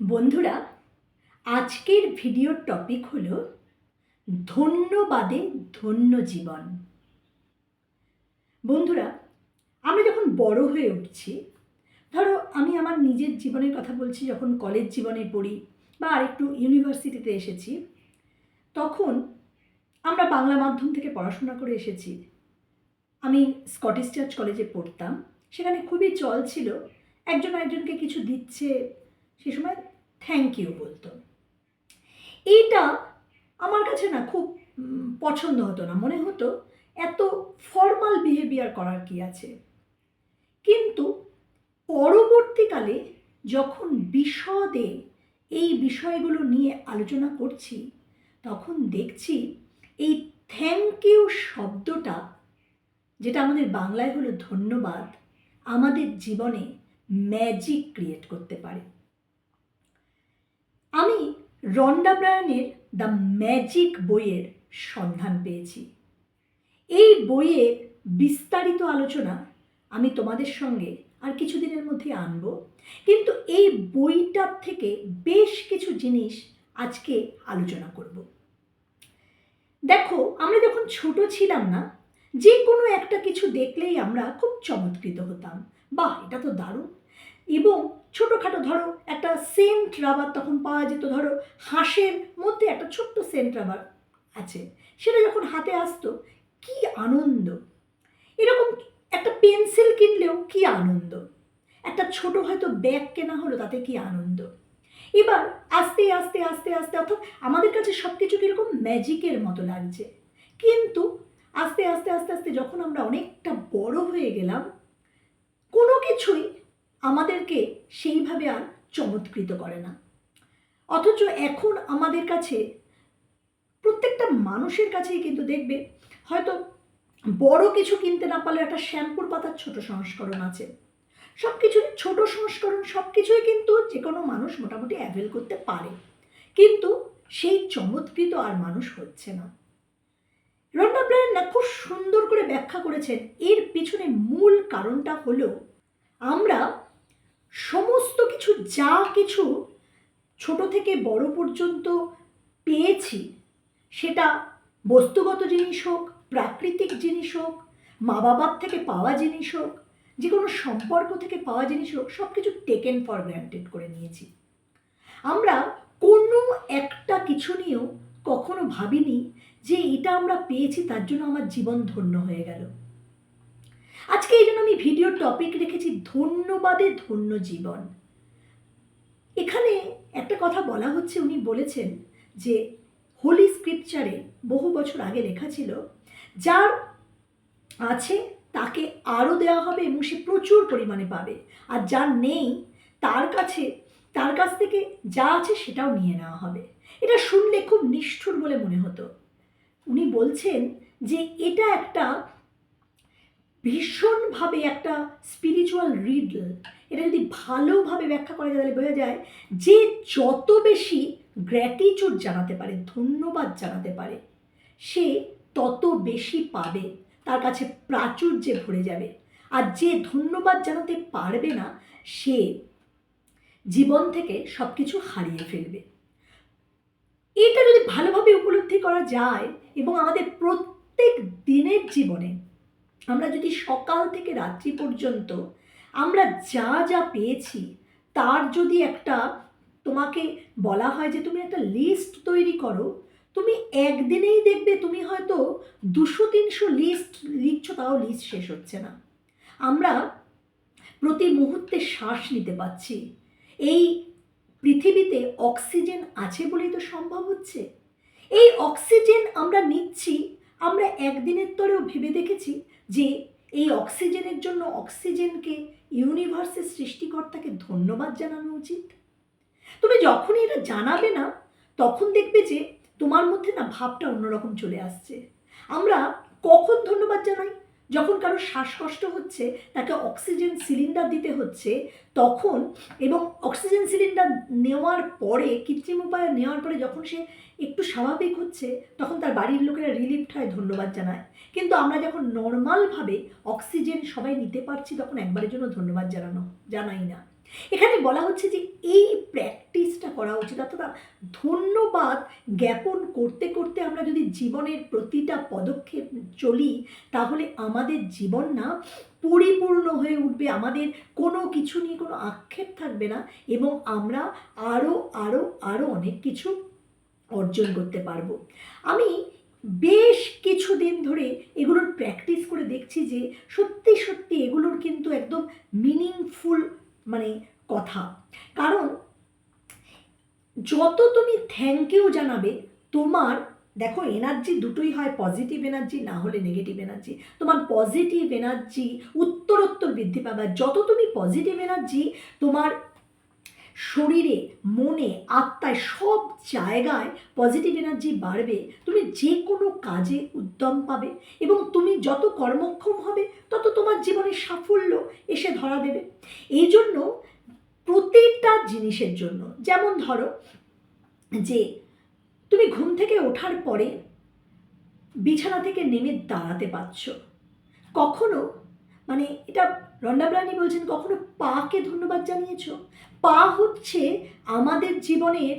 বন্ধুরা, আজকের ভিডিওর টপিক হলো ধন্যবাদে ধন্য জীবন। বন্ধুরা আমরা যখন বড় হয়ে উঠছি, ধরো আমি আমার নিজের জীবনের কথা বলছি, যখন কলেজ জীবনে পড়ি বা আরেকটু ইউনিভার্সিটিতে এসেছি, তখন আমরা বাংলা মাধ্যম থেকে পড়াশোনা করে এসেছি। আমি স্কটিশ চার্চ কলেজে পড়তাম, সেখানে খুবই চল ছিল, একজন একজনকে কিছু দিচ্ছে সে সময় থ্যাংক ইউ বলতো। এইটা আমার কাছে না খুব পছন্দ হতো না। মনে হতো এত ফর্মাল বিহেভিয়ার করার কি আছে? কিন্তু পরবর্তীকালে যখন বিশদে এই বিষয়গুলো নিয়ে আলোচনা করছি, তখন দেখছি এই থ্যাংক ইউ শব্দটা, যেটা আমাদের বাংলায় হলো ধন্যবাদ, আমাদের জীবনে ম্যাজিক ক্রিয়েট করতে পারে। আমি রন্ডা ব্রায়ানের দ্য ম্যাজিক বইয়ের সন্ধান পেয়েছি। এই বইয়ের বিস্তারিত আলোচনা আমি তোমাদের সঙ্গে আর কিছুদিনের মধ্যে আনব। কিন্তু এই বইটার থেকে বেশ কিছু জিনিস আজকে আলোচনা করব। দেখো, আমরা যখন ছোট ছিলাম না যে কোনো একটা কিছু দেখলেই আমরা খুব চমৎকৃত হতাম। বাহ, এটা তো দারুণ। এবং ছোটোখাটো ধরো, একটা সেন্ট রাবার তখন পাওয়া যেত, ধরো হাঁসের মধ্যে একটা ছোট্ট সেন্ট রাবার আছে, সেটা যখন হাতে আসতো, কি আনন্দ। এরকম একটা পেন্সিল কিনলেও কি আনন্দ। একটা ছোট হয়তো ব্যাগ কেনা হলো, তাতে কি আনন্দ। এবার আস্তে আস্তে আস্তে আস্তে, অর্থাৎ আমাদের কাছে সব কিছু কীরকম ম্যাজিকের মতো লাগছে। কিন্তু আস্তে আস্তে আস্তে আস্তে যখন আমরা অনেকটা বড় হয়ে গেলাম, কোনো কিছুই আমাদেরকে সেইভাবে আর চমৎকৃত করে না। অথচ এখন আমাদের কাছে প্রত্যেকটা মানুষের কাছেই কিন্তু দেখবে, হয়তো বড় কিছু কিনতে না পারলে একটা শ্যাম্পুর পাতার ছোট সংস্করণ আছে। সব কিছুর ছোট সংস্করণ সব কিছুই কিন্তু যে কোনো মানুষ মোটামুটি অ্যাভেল করতে পারে। কিন্তু সেই চমৎকৃত আর মানুষ হচ্ছে না। রন্না না খুব সুন্দর করে ব্যাখ্যা করেছেন, এর পিছনে মূল কারণটা হলো আমরা সমস্ত কিছু, যা কিছু ছোট থেকে বড় পর্যন্ত পেয়েছি, সেটা বস্তুগত জিনিস হোক, প্রাকৃতিক জিনিস হোক মা বাবার থেকে পাওয়া জিনিস হোক যে কোনো সম্পর্ক থেকে পাওয়া জিনিস হোক সব কিছু টেকেন ফর গ্র্যান্টেড করে নিয়েছি। আমরা কোনো একটা কিছু নিয়েও কখনো ভাবিনি যে এটা আমরা পেয়েছি, তার জন্য আমার জীবন ধন্য হয়ে গেল। আজকে এই জন্য আমি ভিডিওর টপিক রেখেছি ধন্যবাদে ধন্য জীবন। এখানে একটা কথা বলা হচ্ছে, উনি বলেছেন যে হোলি স্ক্রিপচারে বহু বছর আগে লেখা ছিল, যার আছে, তাকে আরও দেওয়া হবে এবং সে প্রচুর পরিমাণে পাবে। আর যার নেই, তার কাছে, তার কাছ থেকে যা আছে সেটাও নিয়ে নেওয়া হবে। এটা শুনলে খুব নিষ্ঠুর বলে মনে হতো। উনি বলছেন যে এটা একটা ভীষণভাবে একটা স্পিরিচুয়াল রিডল এটা যদি ভালোভাবে ব্যাখ্যা করা যায়, তাহলে বোঝা যায় যে যত বেশি গ্র্যাটিচিউড জানাতে পারে, ধন্যবাদ জানাতে পারে, সে তত বেশি পাবে, তার কাছে প্রাচুর্যে ভরে যাবে। আর যে ধন্যবাদ জানাতে পারবে না, সে জীবন থেকে সব কিছু হারিয়ে ফেলবে। এটা যদি ভালোভাবে উপলব্ধি করা যায় এবং আমাদের প্রত্যেক দিনের জীবনে আমরা যদি সকাল থেকে রাত্রি পর্যন্ত আমরা যা যা পেয়েছি, তার যদি একটা তোমাকে বলা হয় যে তুমি একটা লিস্ট তৈরি করো, তুমি একদিনেই দেখবে তুমি হয়তো দুশো তিনশো লিস্ট লিখছো, তাও লিস্ট শেষ হচ্ছে না। আমরা প্রতি মুহূর্তে শ্বাস নিতে পাচ্ছি এই পৃথিবীতে অক্সিজেন আছে বলেই তো সম্ভব হচ্ছে। এই অক্সিজেন আমরা নিচ্ছি আমরা একদিনের তরেও ভেবে দেখেছি যে এই অক্সিজেনের জন্য অক্সিজেনকে ইউনিভার্সের সৃষ্টিকর্তাকে ধন্যবাদ জানানো উচিত। তুমি যখনই এটা জানাবে না, তখন দেখবে যে তোমার মধ্যে না ভাবটা অন্যরকম চলে আসছে। আমরা কখন ধন্যবাদ জানাই? যখন কারও শ্বাসকষ্ট হচ্ছে, তাকে অক্সিজেন সিলিন্ডার দিতে হচ্ছে, তখন এবং অক্সিজেন সিলিন্ডার নেওয়ার পরে, কৃত্রিম উপায়ে নেওয়ার পরে যখন সে একটু স্বাভাবিক হচ্ছে, তখন তার বাড়ির লোকেরা রিলিফড হয় ধন্যবাদ জানায়। কিন্তু আমরা যখন নর্মালভাবে অক্সিজেন সবাই নিতে পারছি, তখন একবারের জন্য ধন্যবাদ জানানো, জানাই না। এখানে বলা হচ্ছে যে এই প্র্যাকটিসটা করা উচিত। অর্থাৎ ধন্যবাদ জ্ঞাপন করতে করতে আমরা যদি জীবনের প্রতিটা পদক্ষেপ চলি, তাহলে আমাদের জীবন না পরিপূর্ণ হয়ে উঠবে। আমাদের কোনো কিছু নিয়ে কোনো আক্ষেপ থাকবে না এবং আমরা আরও আরও আরও অনেক কিছু অর্জন করতে পারব। আমি বেশ কিছুদিন ধরে এগুলোর প্র্যাকটিস করে দেখছি যে সত্যি সত্যি এগুলোর কিন্তু একদম মিনিংফুল মানে কথা। কারণ যত তুমি থ্যাংক ইউ জানাবে, তোমার, দেখো এনার্জি দুটোই হয় পজিটিভ এনার্জি না হলে নেগেটিভ এনার্জি তোমার পজিটিভ এনার্জি উত্তরোত্তর বৃদ্ধি পাবে। যত তুমি পজিটিভ এনার্জি তোমার শরীরে, মনে, আত্মায় সব জায়গায় পজিটিভ এনার্জি বাড়বে, তুমি যে কোনো কাজে উদ্যম পাবে এবং তুমি যত কর্মক্ষম হবে, তত তোমার জীবনে সাফল্য এসে ধরা দেবে। এই জন্য প্রতিটা জিনিসের জন্য, যেমন ধরো যে তুমি ঘুম থেকে ওঠার পরে বিছানা থেকে নেমে দাঁড়াতে পারছ। কখনো মানে এটা রন্ডাব্রানি বলছেন, কখনো পাকে ধন্যবাদ জানিয়েছো? পা হচ্ছে আমাদের জীবনের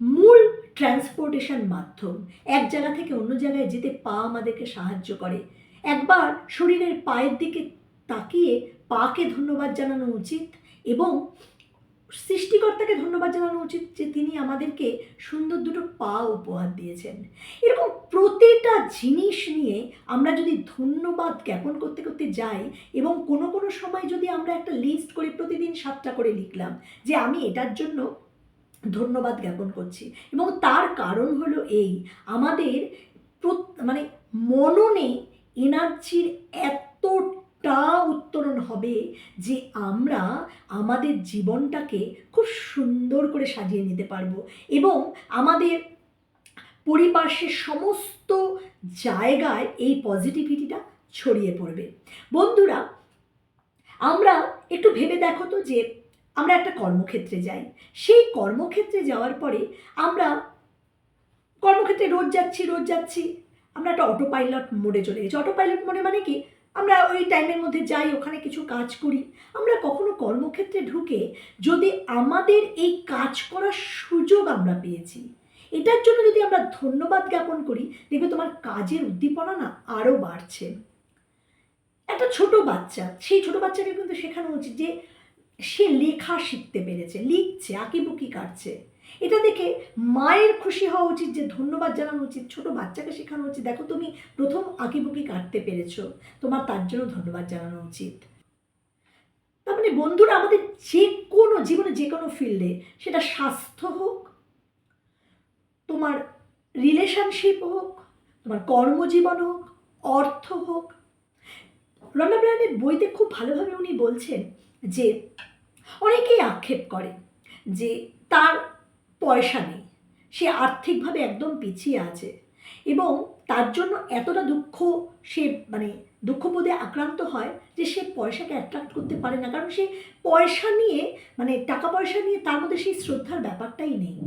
মূল ট্রান্সপোর্টেশন মাধ্যম। এক জায়গা থেকে অন্য জায়গায় যেতে পা আমাদেরকে সাহায্য করে। একবার শরীরের পায়ের দিকে তাকিয়ে পাকে ধন্যবাদ জানানো উচিত এবং সৃষ্টিকর্তাকে ধন্যবাদ জানানো উচিত যে তিনি আমাদেরকে সুন্দর দুটো পা উপহার দিয়েছেন। এরকম প্রতিটা জিনিস নিয়ে আমরা যদি ধন্যবাদ জ্ঞাপন করতে করতে যাই এবং কোনো কোনো সময় যদি আমরা একটা লিস্ট করি প্রতিদিন সাতটা করে লিখলাম যে আমি এটার জন্য ধন্যবাদ জ্ঞাপন করছি এবং তার কারণ হলো এই, আমাদের মানে মননে এনার্জির এতটা উত্তরণ হবে যে আমরা আমাদের জীবনটাকে খুব সুন্দর করে সাজিয়ে নিতে পারব এবং আমাদের পরিপার্শ্বের সমস্ত জায়গায় এই পজিটিভিটিটা ছড়িয়ে পড়বে। বন্ধুরা, আমরা একটু ভেবে দেখো তো যে আমরা একটা কর্মক্ষেত্রে যাই। সেই কর্মক্ষেত্রে যাওয়ার পরে আমরা কর্মক্ষেত্রে রোজ যাচ্ছি রোজ যাচ্ছি। আমরা একটা অটো পাইলট মোডে চলে গেছি। অটো পাইলট মোডে মানে কি? আমরা ওই টাইমের মধ্যে যাই, ওখানে কিছু কাজ করি। আমরা কখনো কর্মক্ষেত্রে ঢুকে যদি আমাদের এই কাজ করার সুযোগ আমরা পেয়েছি, এটার জন্য যদি আমরা ধন্যবাদ জ্ঞাপন করি, দেখবে তোমার কাজের উদ্দীপনা না আরও বাড়ছে। একটা ছোট বাচ্চা, সেই ছোট বাচ্চাকে কিন্তু শেখানো উচিত যে সে লেখা শিখতে পেরেছে, লিখছে, আঁকিবুকি কাটছে। এটা দেখে মায়ের খুশি হওয়া উচিত, যে ধন্যবাদ জানানো উচিত, ছোট বাচ্চাকে শেখানো উচিত। দেখো তুমি প্রথম আঁকিবুকি কাটতে পেরেছ, তোমার তার জন্য ধন্যবাদ জানানো উচিত। তার মানে বন্ধুরা, আমাদের যে কোনো জীবনে, যে কোনো ফিল্ডে সেটা স্বাস্থ্য হোক, তোমার রিলেশনশিপ হোক, তোমার কর্মজীবন হোক, অর্থ হোক। রন্না ব্রায়নের বইতে খুব ভালোভাবে উনি বলছেন যে, অনেকেই আক্ষেপ করে যে তার পয়সা নেই। সে আর্থিকভাবে একদম পিছিয়ে আছে এবং তার জন্য এতটা দুঃখ সে মানে দুঃখবোধে আক্রান্ত হয় যে সে পয়সাকে অ্যাট্রাক্ট করতে পারে না। কারণ সে পয়সা নিয়ে মানে টাকা পয়সা নিয়ে তার মধ্যে সেই শ্রদ্ধার ব্যাপারটাই নেই।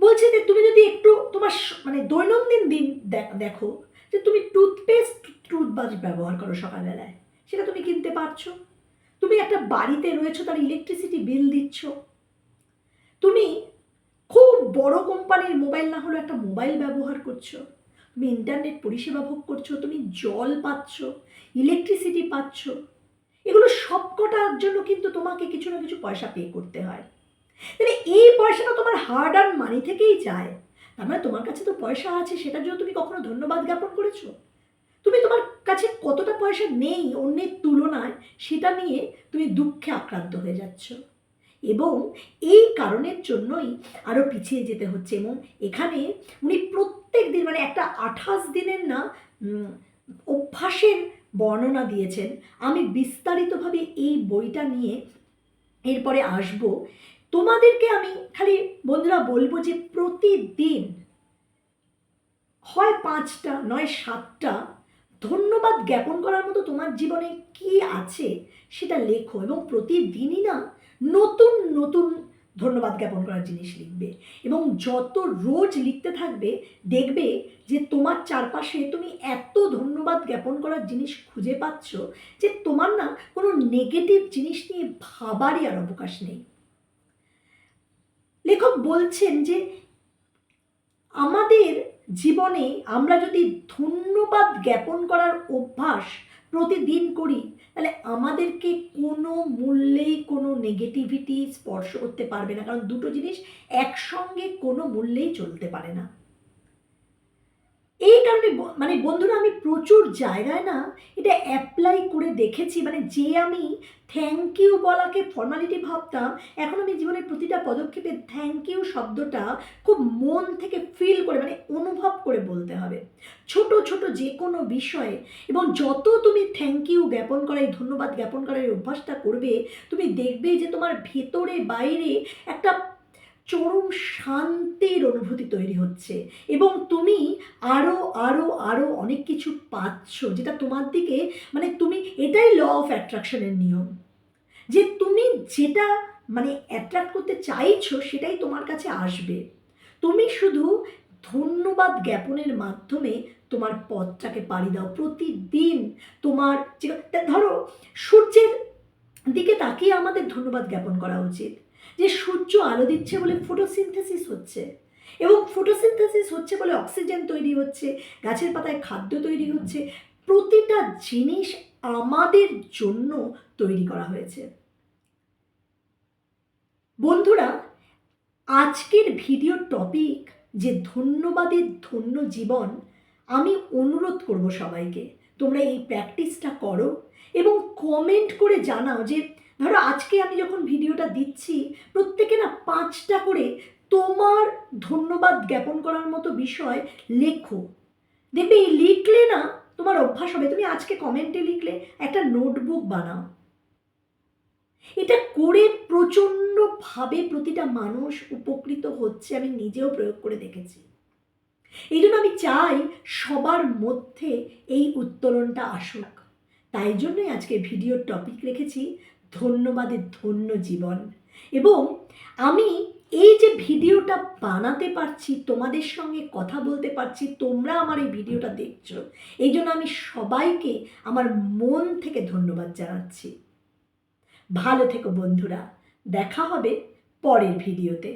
বলছে যে, তুমি যদি একটু তোমার মানে দৈনন্দিন দিন দেখ- যে তুমি টুথপেস্ট টুথব্রাশ ব্যবহার করো সকালবেলায়। সেটা তুমি কিনতে পারছ। তুমি একটা বাড়িতে রয়েছো, তার ইলেকট্রিসিটি বিল দিচ্ছ। তুমি খুব বড় কোম্পানির মোবাইল না হলেও একটা মোবাইল ব্যবহার করছ। তুমি ইন্টারনেট পরিষেবা ভোগ করছ, তুমি জল পাচ্ছ ইলেকট্রিসিটি পাচ্ছ। এগুলো সবকটার জন্য কিন্তু তোমাকে কিছু না কিছু পয়সা পে করতে হয়। তাহলে এই পয়সাটা তোমার হার্ড আর্ন মানি থেকেই যায়। তার মানে তোমার কাছে তো পয়সা আছে, সেটার জন্য তুমি কখনো ধন্যবাদ জ্ঞাপন করেছ? তুমি তোমার কাছে কতটা পয়সা নেই অন্যের তুলনায়, সেটা নিয়ে তুমি দুঃখে আক্রান্ত হয়ে যাচ্ছ। এবং এই কারণের জন্যই আরও পিছিয়ে যেতে হচ্ছে এবং এখানে উনি প্রত্যেক দিন মানে একটা আঠাশ দিনের না অভ্যাসের বর্ণনা দিয়েছেন। আমি বিস্তারিতভাবে এই বইটা নিয়ে এরপরে আসব। তোমাদেরকে আমি খালি বন্ধুরা বলব যে প্রতিদিন হয় পাঁচটা, নয় সাতটা ধন্যবাদ জ্ঞাপন করার মতো তোমার জীবনে কি আছে সেটা লেখো এবং প্রতিদিনই না নতুন নতুন ধন্যবাদ জ্ঞাপন করার জিনিস লিখবে এবং যত রোজ লিখতে থাকবে, দেখবে যে তোমার চারপাশে তুমি এত ধন্যবাদ জ্ঞাপন করার জিনিস খুঁজে পাচ্ছ যে তোমার না কোনো নেগেটিভ জিনিস নিয়ে ভাবারই আর অবকাশ নেই। লেখক বলছেন যে আমাদের জীবনে আমরা যদি ধন্যবাদ জ্ঞাপন করার অভ্যাস প্রতিদিন করি, তাহলে আমাদেরকে কোনো মূল্যেই নেগেটিভিটি স্পর্শ করতে পারবে না। কারণ দুটো জিনিস একসঙ্গে কোনো মূল্যেই চলতে পারে না। এই কারণে মানে বন্ধুরা, আমি প্রচুর জায়গায় না এটা অ্যাপ্লাই করে দেখেছি। মানে যে আমি থ্যাংক ইউ বলাকে ফর্মালিটি ভাবতাম, এখন আমি জীবনের প্রতিটা পদক্ষেপে থ্যাংক ইউ শব্দটা খুব মন থেকে ফিল করে মানে অনুভব করে বলতে হবে। ছোট ছোট যে কোনো বিষয়ে এবং যত তুমি থ্যাংক ইউ জ্ঞাপন করা, এই ধন্যবাদ জ্ঞাপন করার অভ্যাসটা করবে, তুমি দেখবে যে তোমার ভেতরে, বাইরে একটা চরম শান্তির অনুভূতি তৈরি হচ্ছে এবং তুমি আরও আরও আরও অনেক কিছু পাচ্ছ যেটা তোমার দিকে মানে তুমি এটাই ল অফ অ্যাট্রাকশনের নিয়ম। যে তুমি যেটা মানে অ্যাট্রাক্ট করতে চাইছো সেটাই তোমার কাছে আসবে। তুমি শুধু ধন্যবাদ জ্ঞাপনের মাধ্যমে তোমার পথটাকে পাড়ি দাও প্রতিদিন। তোমার ধরো, সূর্যের দিকে তাকিয়ে আমাদের ধন্যবাদ জ্ঞাপন করা উচিত। যে সূর্য আলো দিচ্ছে বলে ফটোসিনথেসিস হচ্ছে এবং ফটোসিনথেসিস হচ্ছে বলে অক্সিজেন তৈরি হচ্ছে, গাছের পাতায় খাদ্য তৈরি হচ্ছে, প্রতিটা জিনিস আমাদের জন্য তৈরি করা হয়েছে। বন্ধুরা, আজকের ভিডিও টপিক যে ধন্যবাদের ধন্য জীবন আমি অনুরোধ করব সবাইকে। তোমরা এই প্র্যাকটিসটা করো এবং কমেন্ট করে জানাও যে, ধরো আজকে আমি যখন ভিডিওটা দিচ্ছি, প্রত্যেকে না পাঁচটা করে তোমার ধন্যবাদ জ্ঞাপন করার মতো বিষয় লেখো। দেখবে লিখলে না তোমার অভ্যাস হবে। তুমি আজকে কমেন্টে লিখলে একটা নোটবুক বানাও। এটা করে প্রচণ্ডভাবে প্রতিটা মানুষ উপকৃত হচ্ছে আমি নিজেও প্রয়োগ করে দেখেছি। এই জন্য আমি চাই সবার মধ্যে এই উত্তোলনটা আসুক। তাই জন্যই আজকে ভিডিওর টপিক রেখেছি, ধন্যবাদের ধন্য জীবন। এবং আমি এই যে ভিডিওটা বানাতে পারছি, তোমাদের সঙ্গে কথা বলতে পারছি, তোমরা আমার এই ভিডিওটা দেখছ, এই জন্য আমি সবাইকে আমার মন থেকে ধন্যবাদ জানাচ্ছি। ভালো থেকো বন্ধুরা দেখা হবে পরের ভিডিওতে